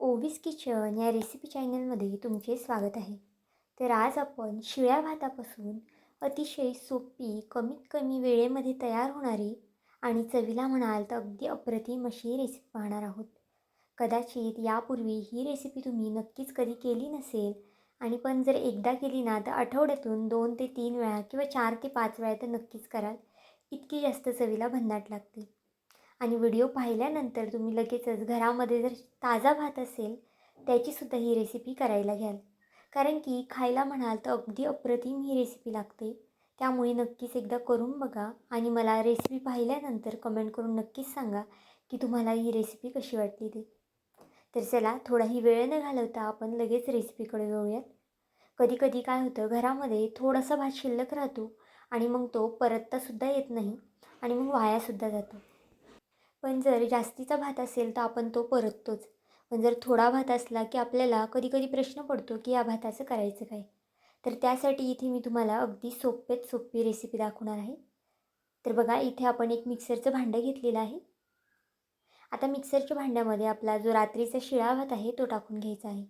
ओवीस kitchen या recipe चॅनलमध्ये तुमचे स्वागत आहे. तर आज आपण शिळ्या भातापासून अतिशय सोपी कमीत कमी वेळेमध्ये तयार होणारी आणि चवीला म्हणाल तर अगदी अप्रतिम अशी रेसिपी पाहणार आहोत. कदाचित यापूर्वी ही रेसिपी तुम्ही नक्कीच कधी केली नसेल आणि पण जर एकदा केली ना तर आठवड्यातून दोन ते तीन वेळा किंवा चार ते पाच वेळा तर नक्कीच कराल. इतकी जास्त चवीला भन्नाट लागते. आणि व्हिडिओ पाहिल्यानंतर तुम्ही लगेचच घरामध्ये जर ताजा भात असेल त्याचीसुद्धा ही रेसिपी करायला घ्याल. कारण की खायला म्हणाल तर अगदी अप्रतिम ही रेसिपी लागते. त्यामुळे नक्कीच एकदा करून बघा आणि मला रेसिपी पाहिल्यानंतर कमेंट करून नक्कीच सांगा की तुम्हाला ही रेसिपी कशी वाटली ते. तर चला थोडाही वेळ न घालवता आपण लगेच रेसिपीकडे जाऊयात. कधी कधी काय होतं घरामध्ये थोडासा भात शिल्लक राहतो आणि मग तो परततासुद्धा येत नाही आणि मग वायासुद्धा जातो. पण जर जास्तीचा भात असेल तर आपण तो परततोच. पण जर थोडा भात असला की आपल्याला कधी कधी प्रश्न पडतो की या भाताचं करायचं काय? तर त्यासाठी इथे मी तुम्हाला अगदी सोप्यात सोपी रेसिपी दाखवणार आहे. तर बघा इथे आपण एक मिक्सरचं भांडं घेतलेलं आहे. आता मिक्सरच्या भांड्यामध्ये आपला जो रात्रीचा शिळा भात आहे तो टाकून घ्यायचा आहे.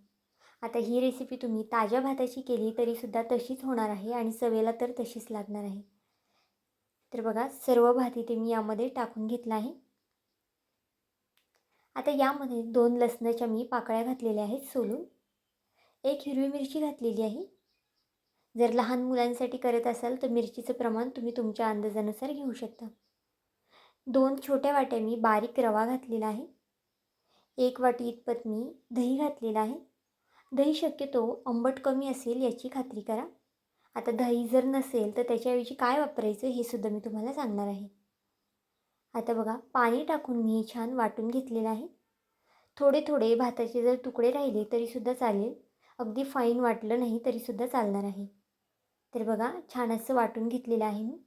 आता ही रेसिपी तुम्ही ताज्या भाताची केली तरीसुद्धा तशीच होणार आहे आणि चवेला तर तशीच लागणार आहे. तर बघा सर्व भात इथे मी यामध्ये टाकून घेतला आहे. आता यामध्ये दोन लसणाच्या मी पाकळ्या घातलेल्या आहेत सोलून. एक हिरवी मिरची घातलेली आहे. जर लहान मुलांसाठी करत असाल तर मिरचीचं प्रमाण तुम्ही तुमच्या अंदाजानुसार घेऊ शकता. दोन छोट्या वाट्या मी बारीक रवा घातलेला आहे. एक वाटी इतपत मी दही घातलेलं आहे. दही शक्यतो आंबट कमी असेल याची खात्री करा. आता दही जर नसेल तर त्याच्याऐवजी काय वापरायचं हे सुद्धा मी तुम्हाला सांगणार आहे. आता बघा पाणी टाकून मी छान वाटून घेतलेलं आहे. थोडे थोडे भाताचे जर तुकडे राहिले तरीसुद्धा चालेल. अगदी फाईन वाटलं नाही तरीसुद्धा चालणार आहे. तर बघा छान असं वाटून घेतलेलं आहे मी.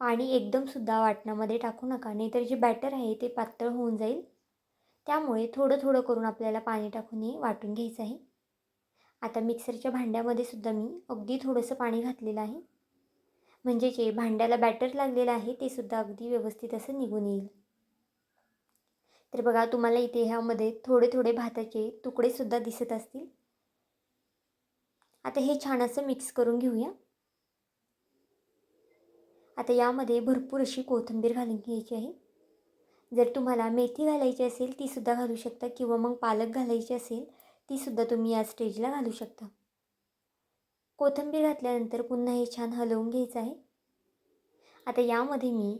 पाणी एकदमसुद्धा वाटणामध्ये टाकू नका नाहीतर जे बॅटर आहे ते पातळ होऊन जाईल. त्यामुळे थोडं थोडं करून आपल्याला पाणी टाकून हे वाटून घ्यायचं आहे. आता मिक्सरच्या भांड्यामध्ये सुद्धा मी अगदी थोडंसं पाणी घातलेलं आहे. म्हणजे जे भांड्याला बॅटर लागलेलं आहे ते सुद्धा अगदी व्यवस्थित असं निघून येईल. तर बघा तुम्हाला इथे ह्यामध्ये थोडे थोडे भाताचे तुकडेसुद्धा दिसत असतील. आता हे छान असं मिक्स करून घेऊया. आता यामध्ये भरपूर अशी कोथिंबीर घालून घ्यायची आहे. जर तुम्हाला मेथी घालायची असेल तीसुद्धा घालू शकता किंवा मग पालक घालायची असेल तीसुद्धा तुम्ही या स्टेजला घालू शकता. कोथिंबीर घातल्यानंतर पुन्हा हे छान हलवून घ्यायचं आहे. आता यामध्ये मी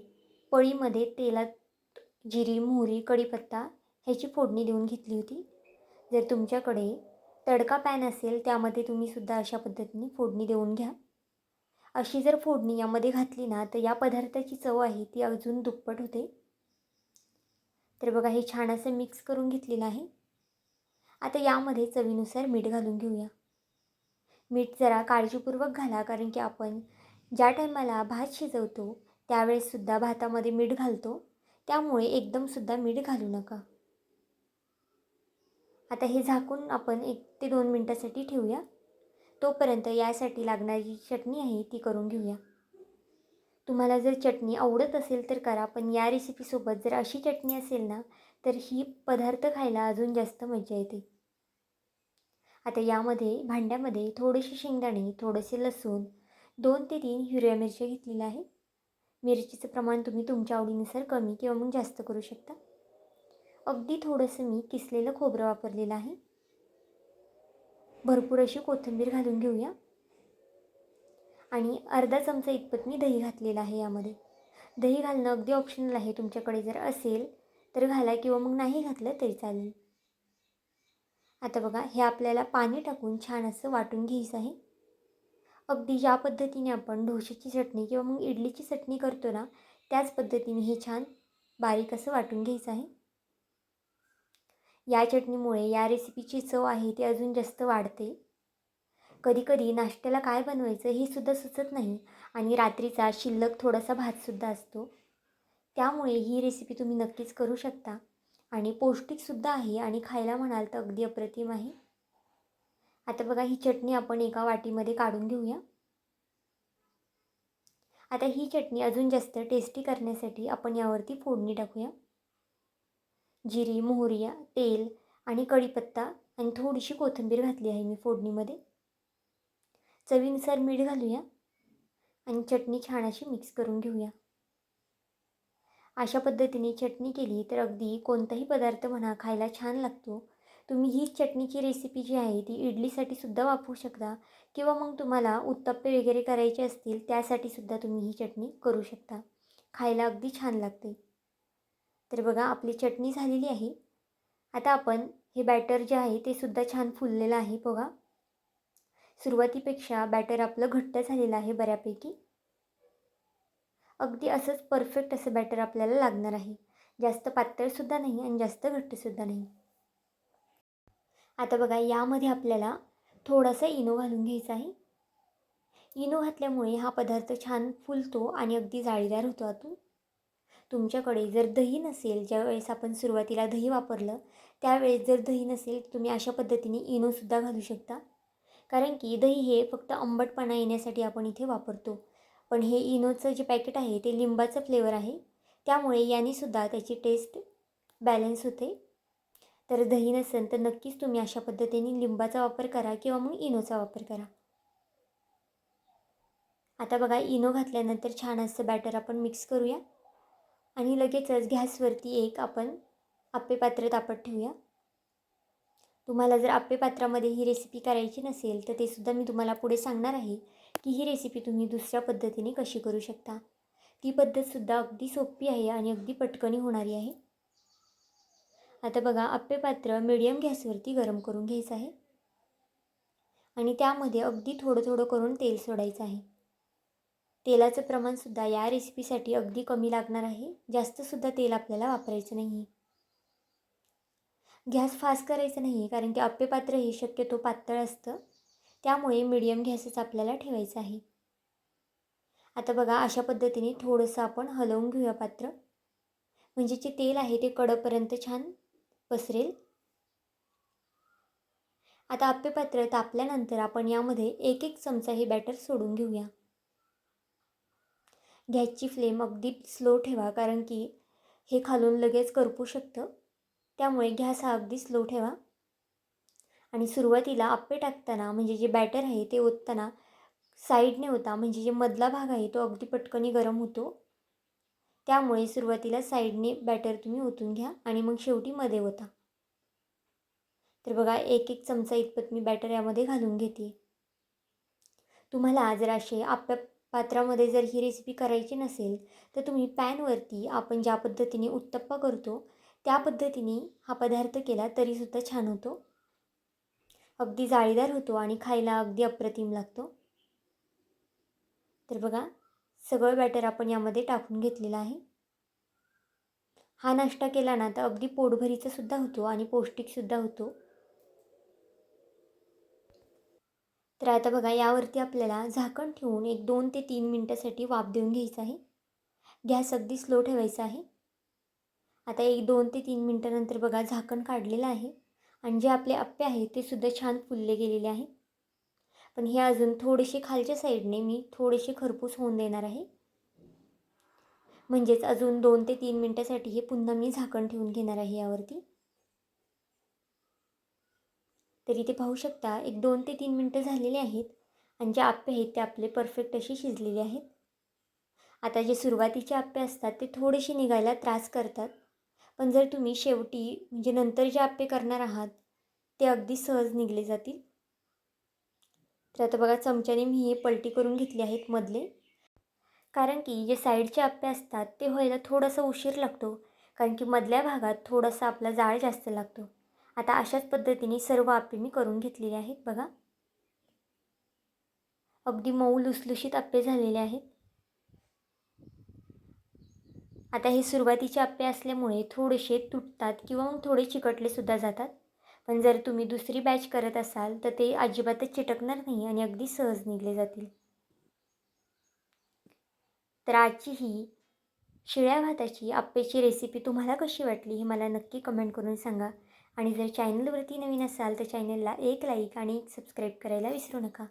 पळीमध्ये तेलात जिरी मोहरी कढीपत्ता ह्याची फोडणी देऊन घेतली होती. जर तुमच्याकडे तडका पॅन असेल त्यामध्ये तुम्हीसुद्धा अशा पद्धतीने फोडणी देऊन घ्या. अशी जर फोडणी यामध्ये घातली ना तर या पदार्थाची चव आहे ती अजून दुप्पट होते. तर बघा हे छान असं मिक्स करून घेतलेलं आहे. आता यामध्ये चवीनुसार मीठ घालून घेऊया. मीठ जरा काळजीपूर्वक घाला कारण की आपण ज्या टायमाला भात शिजवतो त्यावेळेससुद्धा भातामध्ये मीठ घालतो. त्यामुळे एकदमसुद्धा मीठ घालू नका. आता हे झाकून आपण एक ते दोन मिनटासाठी ठेवूया. तोपर्यंत यासाठी लागणारी जी चटणी आहे ती करून घेऊया. तुम्हाला जर चटणी आवडत असेल तर करा पण या रेसिपीसोबत जर अशी चटणी असेल ना तर ही पदार्थ खायला अजून जास्त मजा येते. आता यामध्ये भांड्यामध्ये थोडेसे शेंगदाणे थोडेसे लसूण दोन ते तीन हिरव्या मिरच्या घेतलेल्या आहे मिरचीचं प्रमाण तुम्ही तुमच्या आवडीनुसार कमी किंवा मग जास्त करू शकता. अगदी थोडंसं मी किसलेलं खोबरं वापरलेलं आहे. भरपूर अशी कोथिंबीर घालून घेऊया. आणि अर्धा चमचा इतपत मी दही घातलेलं आहे यामध्ये. दही घालणं अगदी ऑप्शनल आहे. तुमच्याकडे जर असेल तर घाला किंवा मग नाही घातलं तरी चालेल. आता बघा हे आपल्याला पाणी टाकून छान असं वाटून घ्यायचं आहे. अगदी ज्या पद्धतीने आपण ढोशीची चटणी किंवा मग इडलीची चटणी करतो ना त्याच पद्धतीने हे छान बारीक असं वाटून घ्यायचं आहे. या चटणीमुळे या रेसिपीची चव आहे ती अजून जास्त वाढते. कधीकधी नाश्त्याला काय बनवायचं हे सुद्धा सुचत नाही आणि रात्रीचा शिल्लक थोडासा भातसुद्धा असतो. त्यामुळे ही रेसिपी तुम्ही नक्कीच करू शकता. आणि पौष्टिकसुद्धा आहे आणि खायला म्हणाल तर अगदी अप्रतिम आहे. आता बघा ही चटणी आपण एका वाटीमध्ये काढून घेऊया. आता ही चटणी अजून जास्त टेस्टी करण्यासाठी आपण यावरती फोडणी टाकूया. जिरी मोहरिया तेल आणि कढीपत्ता आणि थोडीशी कोथिंबीर घातली आहे मी फोडणीमध्ये. चवीनुसार मीठ घालूया आणि चटणी छान अशी मिक्स करून घेऊया. अशा पद्धतीने चटणी केली तर अगदी कोणताही पदार्थ म्हणा खायला छान लागतो. तुम्ही ही चटणीची रेसिपी जी आहे ती इडलीसाठी सुद्धा वापरू शकता किंवा मग तुम्हाला उत्तप्पे वगैरे करायचे असतील त्यासाठी सुद्धा तुम्ही ही चटणी करू शकता. खायला अगदी छान लागते. तर बघा आपली चटणी झालेली आहे. आता आपण हे बॅटर जे आहे ते सुद्धा छान फुललेलं आहे बघा. सुरुवातीपेक्षा बॅटर आपलं घट्ट झालेलं आहे बऱ्यापैकी. अगदी असंच परफेक्ट असं बॅटर आपल्याला लागणार आहे. जास्त पातळसुद्धा नाही आणि जास्त घट्टसुद्धा नाही. आता बघा यामध्ये आपल्याला थोडासा इनो घालून घ्यायचा आहे. इनो घातल्यामुळे हा पदार्थ छान फुलतो आणि अगदी जाळीदार होतो आतून. तुमच्याकडे जर दही नसेल ज्यावेळेस आपण सुरुवातीला दही वापरलं त्यावेळेस जर दही नसेल तुम्ही अशा पद्धतीने इनोसुद्धा घालू शकता. कारण की दही हे फक्त आंबटपणा येण्यासाठी आपण इथे वापरतो. पण हे इनोचं जे पॅकेट आहे ते लिंबाचं फ्लेवर आहे. त्यामुळे यानेसुद्धा त्याची टेस्ट बॅलन्स होते. तर दही नसेल तर नक्कीच तुम्ही अशा पद्धतीने लिंबाचा वापर करा किंवा मग इनोचा वापर करा. आता बघा इनो घातल्यानंतर छान असं बॅटर आपण मिक्स करूया. आणि लगेचच गॅसवरती एक आपण आप्पे पात्र तापत ठेवूया. तुम्हाला जर आप्पे पात्रामध्ये ही रेसिपी करायची नसेल तर ते सुद्धा मी तुम्हाला पुढे सांगणार आहे. की ही रेसिपी तुम्ही दुसऱ्या पद्धतीने कशी करू शकता? ती पद्धतसुद्धा अगदी सोपी आहे आणि अगदी पटकनी होणारी आहे. आता बघा आप्पे पात्र मिडियम गॅसवरती गरम करून घ्यायचं आहे. आणि त्यामध्ये अगदी थोडं थोडं करून तेल सोडायचं आहे. तेलाचं प्रमाणसुद्धा या रेसिपीसाठी अगदी कमी लागणार आहे. जास्तसुद्धा तेल आपल्याला वापरायचं नाही गॅस फास्ट करायचं नाही कारण की आप्पे पात्र हे शक्यतो पातळ असतं. त्यामुळे मिडियम गॅसच आपल्याला ठेवायचं आहे. आता बघा अशा पद्धतीने थोडंसं आपण हलवून घेऊया पात्र. म्हणजे जे तेल आहे ते कडपर्यंत छान पसरेल. आता आप्पे पात्र तापल्यानंतर आपण यामध्ये एक एक चमचा हे बॅटर सोडून घेऊया. गॅसची फ्लेम अगदी स्लो ठेवा कारण की हे खालून लगेच करपू शकतं. त्यामुळे गॅस हा अगदी स्लो ठेवा. आणि सुरुवातीला आप्पे टाकताना म्हणजे जे बॅटर आहे ते ओतताना साईडने होता म्हणजे जे मधला भाग आहे तो अगदी पटकनी गरम होतो. त्यामुळे सुरुवातीला साईडने बॅटर तुम्ही ओतून घ्या आणि मग शेवटी मध्ये होता तर बघा एक एक चमचा इतपत मी बॅटर यामध्ये घालून घेते. तुम्हाला जर असे आप्या पात्रामध्ये जर ही रेसिपी करायची नसेल तर तुम्ही पॅनवरती आपण ज्या पद्धतीने उत्तप्पा करतो त्या पद्धतीने हा पदार्थ केला तरीसुद्धा छान होतो. अगदी जाळीदार होतो आणि खायला अगदी अप्रतिम लागतो. तर बघा सगळं बॅटर आपण यामध्ये टाकून घेतलेलं आहे. हा नाश्ता केला ना तर अगदी पोटभरीचा सुद्धा होतो आणि पौष्टिकसुद्धा होतो. तर आता बघा यावरती आपल्याला झाकण ठेवून एक दोन ते तीन मिनटासाठी वाफ देऊन घ्यायचा आहे. गॅस अगदी स्लो ठेवायचा आहे. आता एक दोन ते तीन मिनटानंतर बघा झाकण काढलेलं आहे. आणि जे आपले आप्पे आहेत ते सुद्धा छान फुलले गेलेले आहे पण हे अजून थोडेसे खालच्या साईडने मी थोडेसे खरपूस होऊन देणार आहे. म्हणजेच अजून दोन ते तीन मिनटासाठी हे पुन्हा मी झाकण ठेवून घेणार आहे यावरती. तरी ते पाहू शकता एक दोन ते तीन मिनटं झालेले आहेत आणि जे आप्पे आहेत ते आपले परफेक्ट असे शिजलेले आहेत. आता जे सुरुवातीचे आप्पे असतात ते थोडेसे निघायला त्रास करतात. पण जर तुम्ही शेवटी म्हणजे नंतर जे आप्पे करणार आहात ते अगदी सहज निघले जातील. तर आता बघा चमच्याने मी हे पलटी करून घेतले आहेत मधले. कारण की जे साईडचे आप्पे असतात ते व्हायला थोडासा उशीर लागतो. कारण की मधल्या भागात थोडासा आपला जाळ जास्त लागतो. आता अशाच पद्धतीने सर्व आप्पे मी करून घेतलेले आहेत बघा. अगदी मऊ लुसलुशीत आप्पे झालेले आहेत. आता हे सुरुवातीचे आप्पे असल्यामुळे थोडेसे तुटतात किंवा मग थोडे चिकटलेसुद्धा जातात. पण जर तुम्ही दुसरी बॅच करत असाल तर ते अजिबातच चिटकणार नाही आणि अगदी सहज निघले जातील. तर आजची ही शिळ्या भाताची आप्पेची रेसिपी तुम्हाला कशी वाटली हे मला नक्की कमेंट करून सांगा. आणि जर चॅनलवरती नवीन असाल तर चॅनलला एक लाईक आणि एक सबस्क्राईब करायला विसरू नका.